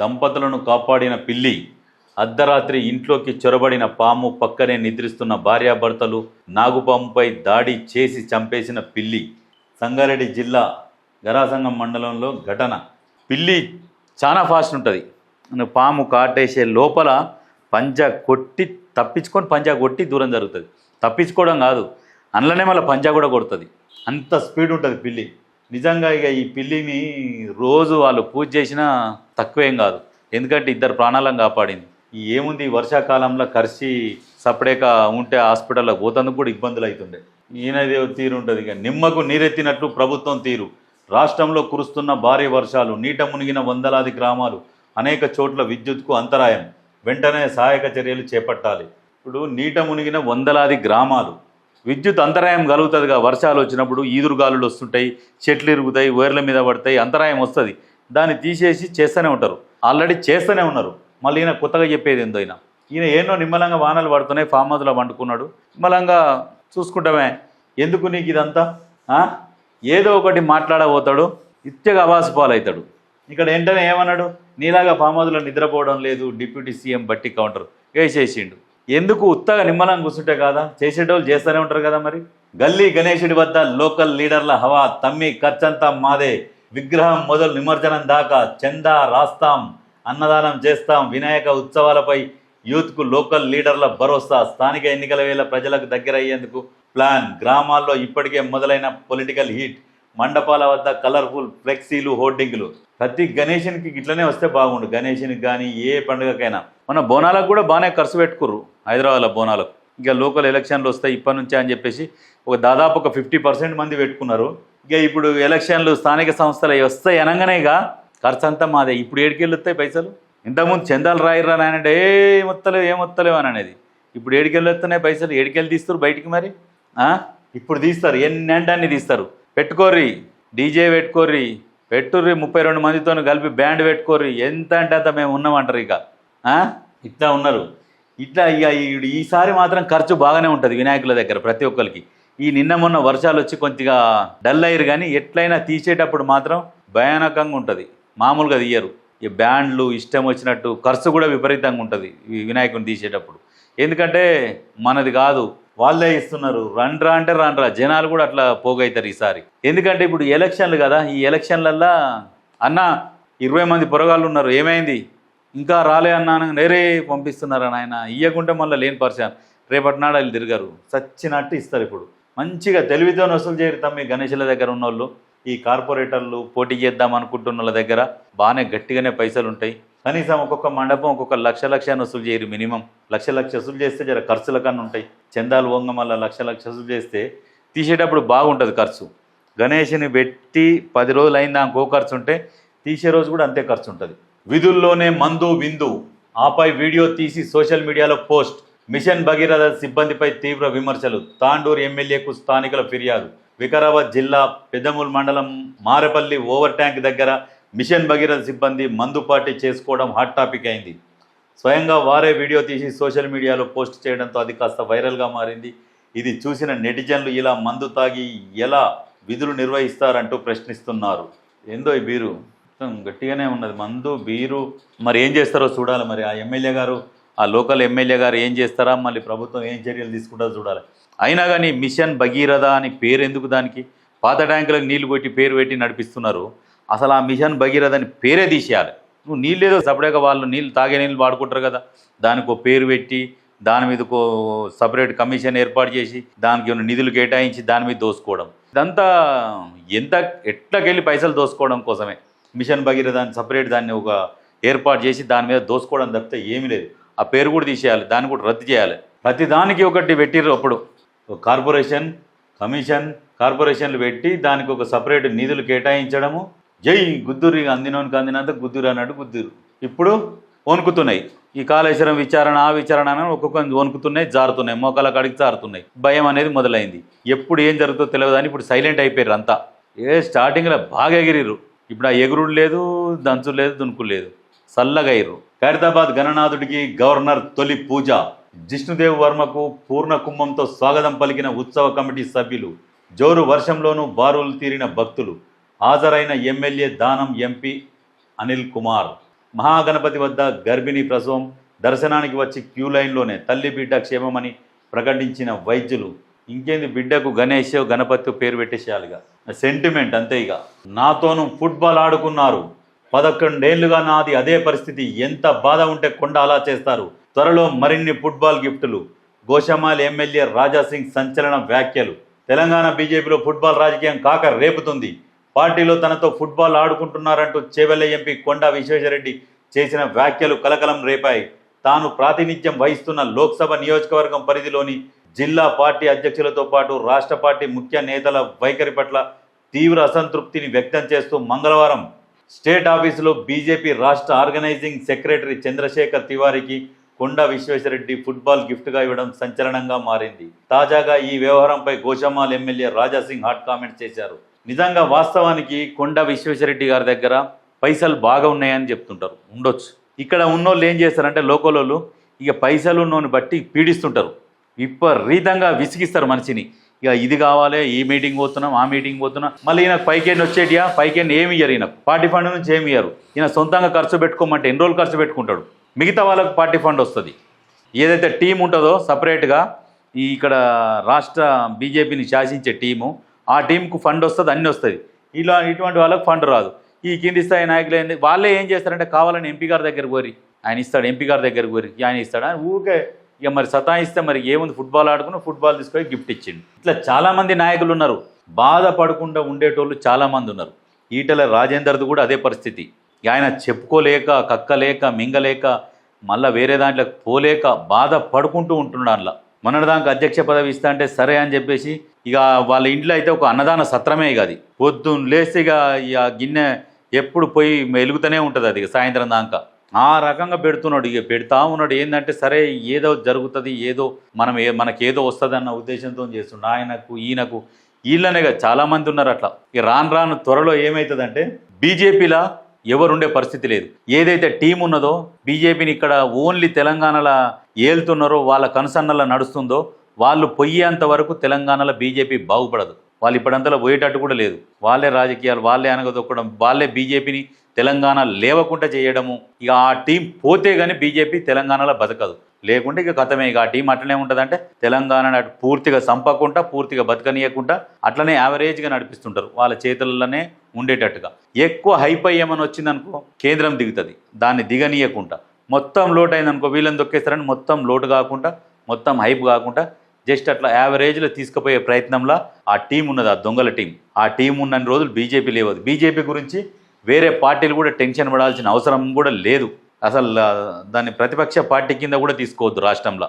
దంపతులను కాపాడిన పిల్లి అర్ధరాత్రి ఇంట్లోకి చొరబడిన పాము పక్కనే నిద్రిస్తున్న భార్యాభర్తలు నాగుపాముపై దాడి చేసి చంపేసిన పిల్లి. సంగారెడ్డి జిల్లా గరాసంగం మండలంలో ఘటన. పిల్లి చాలా ఫాస్ట్ ఉంటుంది. పాము కాటేసే లోపల పంజా కొట్టి తప్పించుకొని పంజా కొట్టి దూరం జరుగుతుంది. తప్పించుకోవడం కాదు అందులోనే మళ్ళీ పంజా కూడా కొడుతుంది. అంత స్పీడ్ ఉంటుంది పిల్లి. నిజంగా ఇక ఈ పిల్లిని రోజు వాళ్ళు పూజ చేసినా తక్కువేం కాదు. ఎందుకంటే ఇద్దరు ప్రాణాలను కాపాడింది. ఈ ఏముంది? వర్షాకాలంలో కరిసి సపడేక ఉంటే హాస్పిటల్లో పోతందుకు కూడా ఇబ్బందులు అవుతుండే. ఈయనదే తీరు ఉంటుంది ఇక. నిమ్మకు నీరెత్తినట్లు ప్రభుత్వం తీరు. రాష్ట్రంలో కురుస్తున్న భారీ వర్షాలు నీట మునిగిన వందలాది గ్రామాలు అనేక చోట్ల విద్యుత్కు అంతరాయం. వెంటనే సహాయక చర్యలు చేపట్టాలి. ఇప్పుడు నీట మునిగిన వందలాది గ్రామాలు. విద్యుత్ అంతరాయం కలుగుతుందిగా. వర్షాలు వచ్చినప్పుడు ఈదురుగాలులు వస్తుంటాయి చెట్లు ఇరుగుతాయి వైర్ల మీద పడతాయి అంతరాయం వస్తుంది. దాన్ని తీసేసి చేస్తూనే ఉంటారు. ఆల్రెడీ చేస్తూనే ఉన్నారు. మళ్ళీ ఈయన కొత్తగా చెప్పేది ఏందో ఈయన. ఈయన ఏనో నిమ్మలంగా వానలు పడుతున్నాయి ఫామ్ హౌస్లో వండుకున్నాడు నిమ్మలంగా చూసుకుంటామే. ఎందుకు నీకు ఇదంతా? ఏదో ఒకటి మాట్లాడబోతాడు. ఇత్యగా అవాసుపాలవుతాడు ఇక్కడ వెంటనే ఏమన్నాడు? నీలాగా ఫామ్ హౌస్లో నిద్రపోవడం లేదు డిప్యూటీ సీఎం బట్టి కౌంటర్ వేసేసిండు. ఎందుకు ఉత్తగా నిమ్మలం కూర్చుంటే కాదా? చేసేటోళ్ళు చేస్తూనే ఉంటారు కదా మరి. గల్లీ గణేశుడి వద్ద లోకల్ లీడర్ల హవా తమ్మి ఖర్చంతా మాదే. విగ్రహం మొదలు నిమజ్జనం దాకా చందా రాస్తాం అన్నదానం చేస్తాం వినాయక ఉత్సవాలపై యూత్కు లోకల్ లీడర్ల భరోసా స్థానిక ఎన్నికల వేళ ప్రజలకు దగ్గర అయ్యేందుకు ప్లాన్. గ్రామాల్లో ఇప్పటికే మొదలైన పొలిటికల్ హీట్ మండపాల వద్ద కలర్ఫుల్ ఫ్లెక్సీలు హోర్డింగ్లు. ప్రతి గణేషునికి ఇట్లనే వస్తే బాగుండు. గణేషునికి కానీ ఏ పండుగకైనా. మన బోనాలకు కూడా బాగానే ఖర్చు పెట్టుకుర్రు హైదరాబాద్లో బోనాలకు. ఇక లోకల్ ఎలక్షన్లు వస్తాయి ఇప్పటి నుంచే అని చెప్పేసి ఒక దాదాపు ఒక ఫిఫ్టీ పర్సెంట్ మంది పెట్టుకున్నారు. ఇక ఇప్పుడు ఎలక్షన్లు స్థానిక సంస్థలు అవి వస్తాయి అనగానే ఇక ఖర్చు అంతా మాదే. ఇప్పుడు ఏడికెళ్ళొస్తాయి పైసలు? ఇంతకుముందు చందాలు రాయిరా నాయనంటే ఏ మొత్తలేవు ఏం మొత్తలేవు అని అనేది. ఇప్పుడు ఏడికెళ్ళొస్తున్నాయి పైసలు? ఏడికెళ్ళి తీస్తారు బయటికి మరి? ఇప్పుడు తీస్తారు. ఎన్ని తీస్తారు. పెట్టుకోర్రి. డీజే పెట్టుకోర్రి. పెట్టుర్రి ముప్పై రెండు మందితో కలిపి బ్యాండ్ పెట్టుకోర్రి. ఎంత అంటే అంత మేము ఉన్నామంటారు ఇక. ఇట్లా ఉన్నారు. ఇట్లా ఇక ఈసారి మాత్రం ఖర్చు బాగానే ఉంటుంది వినాయకుల దగ్గర ప్రతి ఒక్కరికి. ఈ నిన్న మొన్న వర్షాలు వచ్చి కొద్దిగా డల్ అయ్యారు కానీ ఎట్లయినా తీసేటప్పుడు మాత్రం భయానకంగా ఉంటుంది. మామూలుగా తీయరు. ఈ బ్యాండ్లు ఇష్టం వచ్చినట్టు ఖర్చు కూడా విపరీతంగా ఉంటుంది ఈ వినాయకుని తీసేటప్పుడు. ఎందుకంటే మనది కాదు. వాళ్ళే ఇస్తున్నారు. రండ్రా అంటే రండ్రా జనాలు కూడా అట్లా పోగవుతారు ఈసారి. ఎందుకంటే ఇప్పుడు ఎలక్షన్లు కదా. ఈ ఎలక్షన్లల్లా అన్న ఇరవై మంది పొరగాళ్ళు ఉన్నారు. ఏమైంది? ఇంకా రాలే అన్నాను నేరే పంపిస్తున్నారా ఆయన ఇయ్యకుంటే మళ్ళీ లేని పరిచయం. రేపటి నాడు వాళ్ళు తిరగరు. చచ్చినట్టు ఇస్తారు ఇప్పుడు. మంచిగా తెలివితో వసూలు చేయరు తమ్మి గణేషుల దగ్గర ఉన్నోళ్ళు. ఈ కార్పొరేటర్లు పోటీ చేద్దాం అనుకుంటున్న వాళ్ళ దగ్గర బాగానే గట్టిగానే పైసలు ఉంటాయి కనీసం ఒక్కొక్క మండపం ఒక్కొక్క లక్ష లక్ష వసూలు చేయరు మినిమం. లక్ష లక్ష వసూలు చేస్తే జర ఖర్చుల కన్నా ఉంటాయి. చందాలు వంగ మళ్ళీ లక్ష లక్ష వసూలు చేస్తే తీసేటప్పుడు బాగుంటుంది ఖర్చు. గణేష్ని పెట్టి పది రోజులు అయిందా ఇంకో ఖర్చు ఉంటే తీసే రోజు కూడా అంతే ఖర్చు ఉంటుంది. విధుల్లోనే మందు విందు. ఆపై వీడియో తీసి సోషల్ మీడియాలో పోస్ట్. మిషన్ భగీరథ సిబ్బందిపై తీవ్ర విమర్శలు. తాండూరు ఎమ్మెల్యేకు స్థానికుల ఫిర్యాదు. వికారాబాద్ జిల్లా పెద్దమూల్ మండలం మారపల్లి ఓవర్ ట్యాంక్ దగ్గర మిషన్ భగీరథ సిబ్బంది మందు పార్టీ చేసుకోవడం హాట్ టాపిక్ అయింది. స్వయంగా వారే వీడియో తీసి సోషల్ మీడియాలో పోస్ట్ చేయడంతో అది కాస్త వైరల్గా మారింది. ఇది చూసిన నెటిజన్లు ఇలా మందు తాగి ఎలా విధులు నిర్వహిస్తారంటూ ప్రశ్నిస్తున్నారు. ఏందో ఈ బీరు? మొత్తం గట్టిగానే ఉన్నది. మందు బీరు మరి ఏం చేస్తారో చూడాలి మరి. ఆ ఎమ్మెల్యే గారు ఆ లోకల్ ఎమ్మెల్యే గారు ఏం చేస్తారా? మళ్ళీ ప్రభుత్వం ఏం చర్యలు తీసుకుంటారో చూడాలి. అయినా కానీ మిషన్ భగీరథ అని పేరు ఎందుకు దానికి? పాత ట్యాంకులకు నీళ్ళు పెట్టి పేరు పెట్టి నడిపిస్తున్నారు. అసలు ఆ మిషన్ భగీరథ అని పేరే తీసేయాలి. నువ్వు నీళ్ళు సపరేట్గా వాళ్ళు నీళ్ళు తాగే నీళ్ళు వాడుకుంటారు కదా దానికి ఒక పేరు పెట్టి దాని మీద ఒక సపరేట్ కమిషన్ ఏర్పాటు చేసి దానికి ఉన్న నిధులు కేటాయించి దాని మీద దోసుకోవడం. ఇదంతా ఎంత ఎట్లకెళ్ళి పైసలు దోసుకోవడం కోసమే. మిషన్ భగీరథ దాన్ని సపరేట్ దాన్ని ఒక ఏర్పాటు చేసి దాని మీద దోసుకోవడం తప్పితే ఏమీ లేదు. ఆ పేరు కూడా తీసేయాలి దాన్ని కూడా రద్దు చేయాలి. ప్రతి దానికి ఒకటి పెట్టిర్రు అప్పుడు. కార్పొరేషన్ కమిషన్ కార్పొరేషన్లు పెట్టి దానికి ఒక సపరేట్ నిధులు కేటాయించడము జై గుద్దురు అందినోనికి అందినంత గుద్దురు అన్నట్టు గుద్దురు. ఇప్పుడు వణుకుతున్నాయి. ఈ కాళేశ్వరం విచారణ ఆ విచారణ అని ఒక్కొక్క వణుకుతున్నాయి జారుతున్నాయి మోకాల కాడికి జారుతున్నాయి. భయం అనేది మొదలైంది. ఎప్పుడు ఏం జరుగుతుందో తెలియదు అని ఇప్పుడు సైలెంట్ అయిపోయారు అంతా. ఏ స్టార్టింగ్లో బాగా ఎగిరిరు ఇప్పుడు ఆ ఎగురుడు లేదు దంచు లేదు దునుకు లేదు. చల్లగా అయ్యారు ఖైరతాబాద్ గణనాథుడికి గవర్నర్ తొలి పూజ. జిష్ణుదేవ్ వర్మకు పూర్ణ కుంభంతో స్వాగతం పలికిన ఉత్సవ కమిటీ సభ్యులు. జోరు వర్షంలోనూ బారులు తీరిన భక్తులు. హాజరైన ఎమ్మెల్యే దానం ఎంపీ అనిల్ కుమార్. మహాగణపతి వద్ద గర్భిణీ ప్రసవం దర్శనానికి వచ్చి క్యూ లైన్లోనే తల్లి బిడ్డ క్షేమమని ప్రకటించిన వైద్యులు ఇంకేంది బిడ్డకు గణేష్ గణపతి పేరు పెట్టేసేయాలిగా. సెంటిమెంట్ అంతే ఇక. నాతోను ఫుట్బాల్ ఆడుకున్నారు. పదకొండేళ్ళుగా నాది అదే పరిస్థితి. ఎంత బాధ ఉంటే కొండ అలా చేస్తారు. త్వరలో మరిన్ని ఫుట్బాల్ గిఫ్టులు. గోషమాల్ ఎమ్మెల్యే రాజాసింగ్ సంచలన వ్యాఖ్యలు. తెలంగాణ బీజేపీలో ఫుట్బాల్ రాజకీయం కాక రేపుతుంది. పార్టీలో తనతో ఫుట్బాల్ ఆడుకుంటున్నారంటూ చేవెళ్ళ ఎంపీ కొండా విశ్వేశ్వరరెడ్డి చేసిన వ్యాఖ్యలు కలకలం రేపాయి. తాను ప్రాతినిధ్యం వహిస్తున్న లోక్సభ నియోజకవర్గం పరిధిలోని జిల్లా పార్టీ అధ్యక్షులతో పాటు రాష్ట్ర పార్టీ ముఖ్య నేతల వైఖరి పట్ల తీవ్ర అసంతృప్తిని వ్యక్తం చేస్తూ మంగళవారం స్టేట్ ఆఫీసులో బీజేపీ రాష్ట్ర ఆర్గనైజింగ్ సెక్రటరీ చంద్రశేఖర్ తివారికి కొండా విశ్వేశ్వరరెడ్డి ఫుట్బాల్ గిఫ్ట్గా ఇవ్వడం సంచలనంగా మారింది. తాజాగా ఈ వ్యవహారంపై Goshamahal MLA Raja Singh hot comment చేశారు. నిజంగా వాస్తవానికి కొండ విశ్వేశ్వరరెడ్డి గారి దగ్గర పైసలు బాగా ఉన్నాయని చెప్తుంటారు. ఉండొచ్చు. ఇక్కడ ఉన్నోళ్ళు ఏం చేస్తారంటే లోకలోళ్ళు ఇక పైసలు ఉన్నోని బట్టి పీడిస్తుంటారు. విపరీతంగా విసిగిస్తారు మనిషిని. ఇక ఇది కావాలి ఈ మీటింగ్ పోతున్నాం ఆ మీటింగ్ పోతున్నాం. మళ్ళీ ఈయన పైకేండి వచ్చేటియా? పైకేండి ఏమి ఇయ్యరు ఈయన పార్టీ ఫండ్ నుంచి ఏమి ఇయ్యరు. ఈయన సొంతంగా ఖర్చు పెట్టుకోమంటే ఎన్ని రోజులు ఖర్చు పెట్టుకుంటాడు? మిగతా వాళ్ళకు పార్టీ ఫండ్ వస్తుంది. ఏదైతే టీం ఉంటుందో సపరేట్గా ఈ ఇక్కడ రాష్ట్ర బీజేపీని శాసించే టీము ఆ టీంకు ఫండ్ వస్తుంది అన్నీ వస్తుంది. ఇలా ఇటువంటి వాళ్ళకి ఫండ్ రాదు. ఈ కింది స్థాయి నాయకులు ఏంది? వాళ్ళే ఏం చేస్తారంటే కావాలని ఎంపీ గారి దగ్గర పోరి. ఆయన ఇస్తాడు ఎంపీ గారి దగ్గర పోరి. ఆయన ఇస్తాడు. అని ఊరికే ఇక మరి సతాయిస్తే మరి ఏముంది? ఫుట్బాల్ ఆడుకుని ఫుట్బాల్ తీసుకొని గిఫ్ట్ ఇచ్చిండు. ఇట్లా చాలామంది నాయకులు ఉన్నారు. బాధపడకుండా ఉండేటోళ్ళు చాలామంది ఉన్నారు. ఈటల రాజేందర్ది కూడా అదే పరిస్థితి. ఆయన చెప్పుకోలేక కక్కలేక మింగలేక మళ్ళీ వేరే దాంట్లో పోలేక బాధపడుకుంటూ ఉంటున్నాడు అందులో మొన్నటిదాకా అధ్యక్ష పదవి ఇస్తా అంటే సరే అని చెప్పేసి ఇక వాళ్ళ ఇంట్లో అయితే ఒక అన్నదాన సత్రమే ఇక అది. పొద్దున్న లేస్తే ఇక ఈ గిన్నె ఎప్పుడు పోయి వెలుగుతూనే ఉంటుంది అది సాయంత్రం దాకా. ఆ రకంగా పెడుతున్నాడు ఇక పెడతా ఉన్నాడు. ఏంటంటే సరే ఏదో జరుగుతుంది ఏదో మనం ఏ మనకేదో వస్తుంది అన్న ఉద్దేశంతో చేస్తుండే. ఆయనకు ఈయనకు వీళ్ళనే కదా చాలామంది ఉన్నారు అట్లా. ఇక రాను రాను త్వరలో ఏమవుతుందంటే బీజేపీలా ఎవరుండే పరిస్థితి లేదు. ఏదైతే టీం ఉన్నదో బీజేపీని ఇక్కడ ఓన్లీ తెలంగాణలో ఏలుతున్నారో వాళ్ళ కనుసన్నల నడుస్తుందో వాళ్ళు పొయ్యేంత వరకు తెలంగాణలో బీజేపీ బాగుపడదు. వాళ్ళు ఇప్పుడంతలో పోయేటట్టు కూడా లేదు. వాళ్ళే రాజకీయాలు వాళ్ళే అనగదొక్కడం వాళ్ళే బీజేపీని తెలంగాణ లేవకుండా చేయడము. ఇక ఆ టీం పోతే కానీ బీజేపీ తెలంగాణలో బతకదు. లేకుంటే ఇక కథమే. ఇక ఆ టీం అట్లనే ఉంటుందంటే తెలంగాణ అటు పూర్తిగా సంపకుండా పూర్తిగా బతకనీయకుండా అట్లనే యావరేజ్గా నడిపిస్తుంటారు. వాళ్ళ చేతుల్లోనే ఉండేటట్టుగా. ఎక్కువ హైపై ఏమని వచ్చిందనుకో కేంద్రం దిగుతుంది. దాన్ని దిగనీయకుండా. మొత్తం లోటు అయిందనుకో వీళ్ళని దొక్కేస్తారని మొత్తం లోటు కాకుండా మొత్తం హైప్ కాకుండా జస్ట్ అట్లా యావరేజ్లో తీసుకుపోయే ప్రయత్నంలో ఆ టీం ఉన్నది ఆ దొంగల టీం ఆ టీం ఉన్నన్ని రోజులు బీజేపీ లేవదు బీజేపీ గురించి వేరే పార్టీలు కూడా టెన్షన్ పడాల్సిన అవసరం కూడా లేదు. అసలు దాన్ని ప్రతిపక్ష పార్టీ కింద కూడా తీసుకోవద్దు రాష్ట్రంలో.